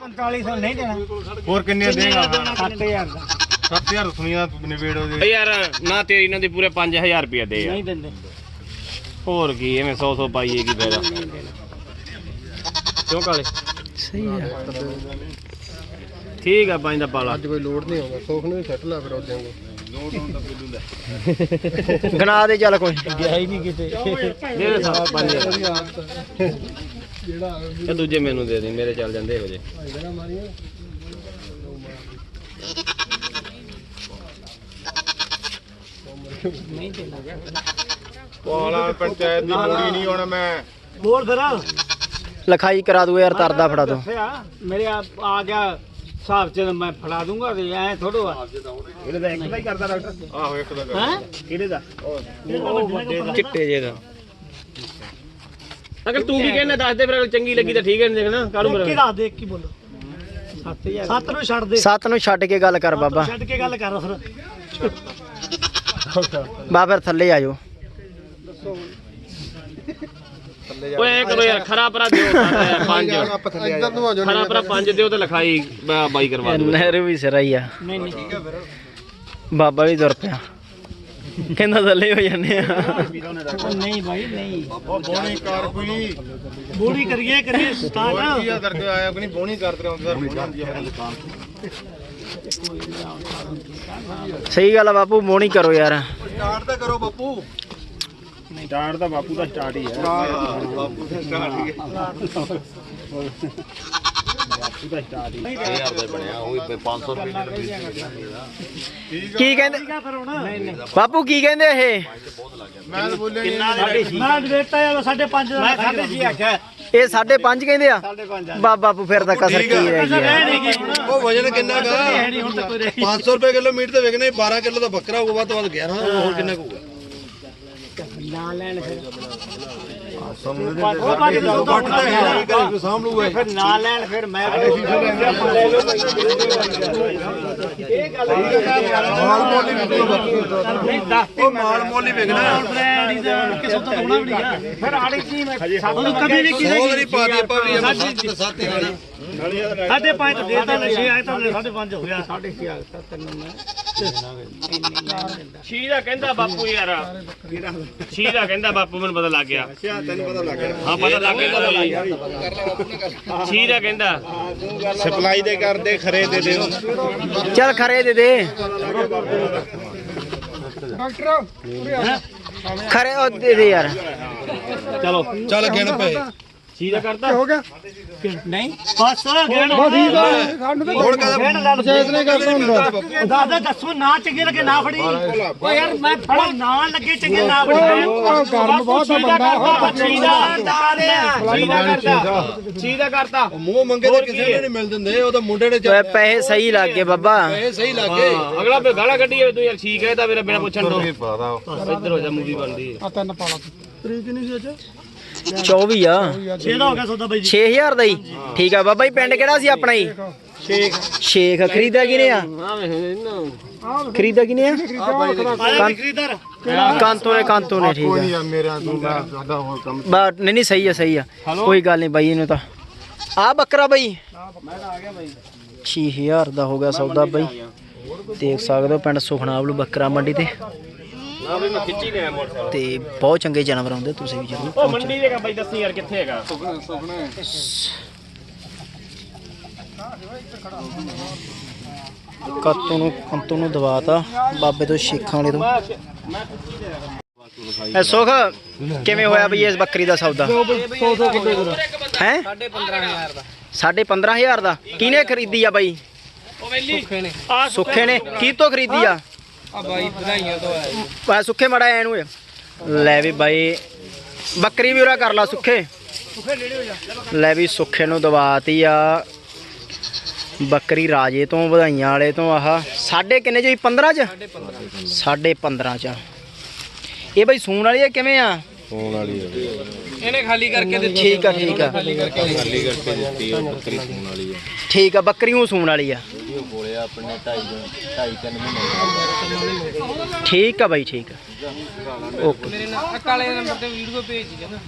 4500 ਨਹੀਂ ਦੇਣਾ। ਹੋਰ ਕਿੰਨੇ ਦੇਗਾ 7000 ਦਾ। 7000 ਸੁਣੀਆਂ ਤੂੰ ਨਿਬੇੜ ਓ ਯਾਰ ਨਾ ਤੇਰੀ ਨਾ ਦੀ ਪੂਰੇ 5000 ਰੁਪਇਆ ਦੇ ਯਾਰ ਨਹੀਂ ਦਿੰਦੇ। ਹੋਰ ਕੀ ਐਵੇਂ 100 100 ਪਾਈਏ ਕੀ ਫਾਇਦਾ ਕਿਉਂ ਕਾਲੇ? ਸਹੀ ਆ। ਠੀਕ ਆ ਪੰਜ ਦਾ ਪਾਲਾ। ਅੱਜ ਕੋਈ ਲੋਡ ਨਹੀਂ ਆਉਂਦਾ ਸੋਖ ਨੂੰ ਸੈੱਟ ਲਾ ਫਿਰ ਉਹਦੇ ਨੂੰ। ਗਣਾ ਦੇ ਚੱਲ ਕੋਈ। ਗਿਆ ਹੀ ਨਹੀਂ ਕਿਤੇ। ਦੇ ਦੇ ਸਾਰਾ ਪੰਜ ਇਹ ਦੂਜੇ ਮੈਨੂੰ ਦੇ ਦੇ ਮੇਰੇ ਚੱਲ ਜਾਂਦੇ ਹੋ ਜੇ ਨਹੀਂ ਪਾਲਾ ਪੰਚਾਇਤ ਦੀ ਮੋੜੀ ਨਹੀਂ ਹੁਣ ਮੈਂ। ਬੋਲ ਫਿਰ। ਲਿਖਾਈ ਕਰਾ ਦੂ ਯਾਰ ਤਰਦਾ ਫੜਾ ਦੋ। ਮੇਰੇ ਆ ਆ ਗਿਆ ਹਿਸਾਬ ਚ ਮੈਂ ਫੜਾ ਦੂੰਗਾ ਤੇ ਐ ਥੋੜੋ ਆ। ਇਹਦੇ ਇੱਕ ਦਾ ਹੀ ਕਰਦਾ ਡਾਕਟਰ। ਆਹੋ ਇੱਕ ਦਾ ਹੈ? ਕਿਹਦੇ ਦਾ? ਉਹ ਵੱਡੇ ਦਾ। ਚਿੱਟੇ ਜੇ ਦਾ। ਅਗਰ ਤੂੰ ਕੀ ਕਹਿੰਦਾ? ਦੱਸ ਦੇ ਫਿਰ ਅਗਰ ਚੰਗੀ ਲੱਗੀ ਤਾਂ ਠੀਕ ਹੈ ਨਹੀਂ ਦੇਖਣਾ ਕਾਲੂ ਕੀ ਦੱਸ ਦੇ ਕੀ ਬੋਲੋ। 7000 ਸੱਤ ਨੂੰ ਛੱਡ ਦੇ। ਸੱਤ ਨੂੰ ਛੱਡ ਕੇ ਗੱਲ ਕਰ ਬਾਬਾ। ਛੱਡ ਕੇ ਗੱਲ ਕਰ ਫਿਰ। ਬਾ ਫਿਰ ਥੱਲੇ ਆ ਜਾਓ। ਓਏ ਕਰੋ ਯਾਰ ਖਰਾ ਪਰਾ ਦਿਓ ਸਾਡਾ ਪੰਜ। ਇੱਧਰ ਨੂੰ ਆ ਜਾਓ ਖਰਾ ਪਰਾ ਪੰਜ ਦਿਓ ਤੇ ਲਿਖਾਈ ਬਾ- ਬਾਈ ਕਰਵਾ ਦਿਓ ਨਹਿਰ ਵੀ ਸਿਰਾ ਹੀ ਆ। ਨਹੀਂ ਨਹੀਂ। ਬਾਬਾ ਵੀ ਤੁਰ ਪਿਆ। ਕਹਿੰਦਾ ਥੱਲੇ ਹੋ ਜਾਂਦੇ ਆ। ਨਹੀਂ ਭਾਈ ਨਹੀਂ। ਉਹ ਬੋਣੀ ਕਾਰ ਕੋਈ। ਬੋੜੀ ਕਰੀਏ ਕਰੀਏ ਹੋਰ ਕੀ ਸਟਾਰਟ ਆ ਕਰਕੇ ਆਇਆ ਕੋਈ ਨਹੀਂ? ਬੋਣੀ ਕਰਦੇ ਆਉਂਦਾ ਫਿਰ ਜਾਂਦੀ ਆ ਮੇਰੀ ਦੁਕਾਨ ਸਹੀ ਗੱਲ ਆ ਬਾਪੂ ਮੋਣੀ ਕਰੋ ਯਾਰ। ਸਟਾਰਟ ਤਾਂ ਕਰੋ ਬੱਪੂ। ਸਟਾਰਟ ਤਾਂ ਬਾਪੂ ਦਾ ਸਟਾਰਟ ਹੀ। ਹੈ ਬਾਪੂ ਦਾ ਸਟਾਰਟ ਹੀ ਹੈ। ਬਾਪੂ ਕੀ ਕਹਿੰਦੇ ਇਹ? ਮੈਂ ਤਾਂ ਬੋਲਿਆ ਨਹੀਂ ਮੈਂ ਰੇਟਾ ਯਾਰ 5.5 ਦਾ ਮੈਂ 6.5 ਆਖਿਆ ਇਹ? 5.5 ਕਹਿੰਦੇ ਆ 5.5 ਬਾ ਬਾਪੂ ਫਿਰ ਤਾਂ ਕਸਰ ਕੀ ਰਹਿ ਹੁਣ ਉਹ ਵਜਨ ਕਿੰਨਾ ਗਾ ਹੈ ਨਹੀਂ ਹੁਣ ਤਾਂ ਕੋਈ ਰਹੀ 500 ਰੁਪਏ ਕਿਲੋ ਮੀਟ ਤੇ ਵਿਕਣਾ 12 ਕਿਲੋ ਦਾ ਬੱਕਰਾ ਹੋਊਗਾ ਵੱਧ ਤੋਂ ਵੱਧ 11 ਹੋਰ ਕਿੰਨਾ ਕੁ ਹੋਊਗਾ? ਨਾ ਲੈਣ ਫਿਰ। ਫਿਰ ਨਾ ਲੈਣ ਫਿਰ ਮੈਂ ਲੈ ਲਓ ਇਹ ਗੱਲ ਮਾਲ ਮੋਲੀ ਨਹੀਂ ਦੱਸ ਉਹ ਮਾਲ ਮੋਲੀ ਵਿਕਣਾ ਕਿਸੇ ਤੋਂ ਹੋਣਾ ਵੀ ਆ ਫਿਰ ਆੜੀ ਕੀ ਮੈਂ ਸਾਨੂੰ ਕਦੀ ਵੀ ਕਿਸੇ ਸੌ ਵਾਰੀ ਪਾ ਦੇ ਆਪਾਂ ਵੀ ਸੱਤ ਵਾਲੀ ਸਾਢੇ ਪੰਜ ਤਾਂ ਦੇਤਾ ਨੇ 6 ਆਏ ਤਾਂ ਸਾਢੇ ਪੰਜ ਹੋ ਗਿਆ ਸਾਢੇ 6 ਆ ਤੈਨੂੰ ਮੈਂ ਛੀ ਦਾ ਕਹਿੰਦਾ ਬਾਪੂ ਯਾਰ ਛੀ ਦਾ ਕਹਿੰਦਾ ਬਾਪੂ ਮੈਨੂੰ ਪਤਾ ਲੱਗ ਗਿਆ ਤੈਨੂੰ ਪਤਾ ਲੱਗ ਗਿਆ ਹਾਂ ਪਤਾ ਲੱਗ ਗਿਆ ਛੀ ਦਾ ਕਹਿੰਦਾ ਸਪਲਾਈ ਦੇ ਕਰਦੇ ਖਰੇ ਦੇ ਦੇ ਚੱਲ ਖਰੇ ਦੇ ਦੇ। ਖਰੇ ਉਹ ਦੇ ਦੇ ਯਾਰ। ਚਲੋ ਚੱਲ ਗਿਣ ਪਏ ਨਹੀਂ ਬਸ ਠੀਕ ਆ। ਹੁਣ ਕਹਦਾ ਗੇਣ ਲੈ। ਪੰਚਾਇਤ ਨੇ ਕਰਦਾ ਦਾਦਾ ਦੱਸੋ ਨਾ ਚੰਗੇ ਲੱਗੇ ਨਾ ਫੜੀ? ਓ ਯਾਰ ਮੈਂ ਫੜਾ ਨਾ ਲੱਗੇ ਚੰਗੇ ਨਾ ਫੜੀ। ਕਰਮ ਬਹੁਤ ਬੰਦਾ ਛੀ ਦਾ ਕਰਤਾ ਛੀ ਦਾ ਕਰਤਾ ਛੀ ਦਾ ਕਰਤਾ ਮੂੰਹ ਮੰਗੇ ਤੇ ਕਿਸੇ ਨੂੰ ਨਹੀਂ ਮਿਲ ਦਿੰਦੇ ਉਹ ਤਾਂ ਮੁੰਡੇ ਨੇ ਪੈਸੇ ਸਹੀ ਲੱਗ ਗਏ ਬਾਬਾ। ਇਹ ਸਹੀ ਲੱਗੇ ਅਗਲਾ ਬੇ ਗਾਲਾਂ ਕੱਢੀ ਜਾਵੇ ਤੂੰ ਯਾਰ ਛੀ ਕਹਿੰਦਾ ਮੇਰਾ ਬਿਨਾ ਪੁੱਛਣ ਤੋਂ ਇੱਧਰ ਹੋ ਜਾ ਮੂਵੀ ਬਣਦੀ ਹੈ। 24 ਆ। ਹੋ ਗਿਆ ਸੌਦਾ ਬਾਈ ਜੀ। 6000 ਦਾ ਹੀ। ਠੀਕ ਆ ਬਾਬਾ ਜੀ ਪਿੰਡ ਕਿਹੜਾ ਸੀ ਆਪਣਾ ਜੀ? ਸ਼ੇਖ ਸ਼ੇਖ ਖਰੀਦਾ ਕਿਨੇ ਆ? ਖਰੀਦਾ ਕਿਨੇ ਆ? ਆਇਆ ਖਰੀਦਾਰ ਕਾਂਤੋਂ ਨੇ ਕਾਂਤੋਂ ਨੇ ਠੀਕ ਆ। ਨਹੀਂ ਮੇਰਾ ਤੂੰ ਸਾਡਾ ਹੋਰ ਕੰਮ ਬਾ ਨਹੀਂ ਨਹੀਂ ਸਹੀ ਆ ਸਹੀ ਆ। ਕੋਈ ਗੱਲ ਨਹੀਂ ਬਾਈ ਇਹਨੂੰ ਤਾਂ। ਆ ਬੱਕਰਾ ਬਾਈ। ਮੈਂ ਤਾਂ ਆ ਗਿਆ ਬਾਈ 6000 ਦਾ ਹੋ ਗਿਆ ਸੌਦਾ ਬਾਈ। ਦੇਖ ਸਕਦੇ ਹੋ ਪਿੰਡ ਸੁਖਨਾਵਲੂ ਬੱਕਰਾ ਮੰਡੀ ਤੇ। ਨਾ ਵੀ ਮੈਂ ਖਿੱਚੀ ਗਿਆ ਮੋਟਰਸਾਈਕਲ। ਤੇ ਬਹੁਤ ਚੰਗੇ ਜਾਨਵਰ ਆਉਂਦੇ ਤੁਸੀਂ ਵੀ ਜ਼ਰੂਰ ਉਹ ਮੰਡੀ ਦੇ ਕਾ ਬਾਈ ਦੱਸੀ ਯਾਰ ਕਿੱਥੇ ਹੈਗਾ। ਕੱਤੋਂ ਨੂੰ ਕੰਤੋਂ ਨੂੰ ਦਵਾਤਾ ਬਾਬੇ ਤੋਂ ਸ਼ੇਖਾਂ ਵਾਲੇ ਤੋਂ। ਐ ਸੁਖ ਕਿਵੇਂ ਹੋਇਆ ਬਈ ਇਸ ਬੱਕਰੀ ਦਾ ਸੌਦਾ? 100 100 ਕਿਲੋ ਹੈ? 15000 ਦਾ। 15000 ਦਾ? ਕਿਹਨੇ ਖਰੀਦੀ ਆ ਬਾਈ? ਉਹ ਵੇਲੀ। ਸੁੱਖੇ ਨੇ। ਕੀ ਤੋਂ ਖਰੀਦੀ ਆ? ਆ ਬਾਈ ਵਧਾਈਆਂ ਤੋਂ ਆਇਆ ਆ ਸੁੱਖੇ ਮੜਾ ਐ ਨੂੰ ਲੈ ਵੀ ਬਾਈ ਬੱਕਰੀ ਵੀ ਉਰਾ ਕਰ ਲਾ ਸੁੱਖੇ। ਲੈ ਵੀ ਸੁੱਖੇ ਨੂੰ ਦਵਾਤੀ ਆ। ਬੱਕਰੀ ਰਾਜੇ ਤੋਂ ਵਧਾਈਆਂ ਵਾਲੇ ਤੋਂ ਆਹ। ਸਾਢੇ ਕਿੰਨੇ ਚ 15 ਚ? ਸਾਢੇ 15 ਚ। ਇਹ ਬਾਈ ਸੂਣ ਵਾਲੀ ਆ ਕਿਵੇਂ ਆ? ਫੋਨ ਵਾਲੀ ਇਹਨੇ ਖਾਲੀ ਕਰਕੇ ਦਿੱਤੀ ਠੀਕ ਆ ਠੀਕ ਆ। ਖਾਲੀ ਕਰਕੇ ਦਿੱਤੀ ਬੱਕਰੀ ਫੋਨ ਵਾਲੀ ਹੈ ਠੀਕ ਆ ਬੱਕਰੀ ਉਹ ਸੂਣ ਵਾਲੀ ਆ। ਕੋਲੇ ਆਪਣੇ 2.5 2.5 3 ਮਹੀਨੇ ਠੀਕ ਆ ਬਾਈ ਠੀਕ ਆ। ਓਕੇ। ਮੇਰੇ ਨਾਲ ਕਾਲੇ ਨੰਬਰ ਤੇ ਵੀਡੀਓ ਭੇਜ ਦੀ ਨਾ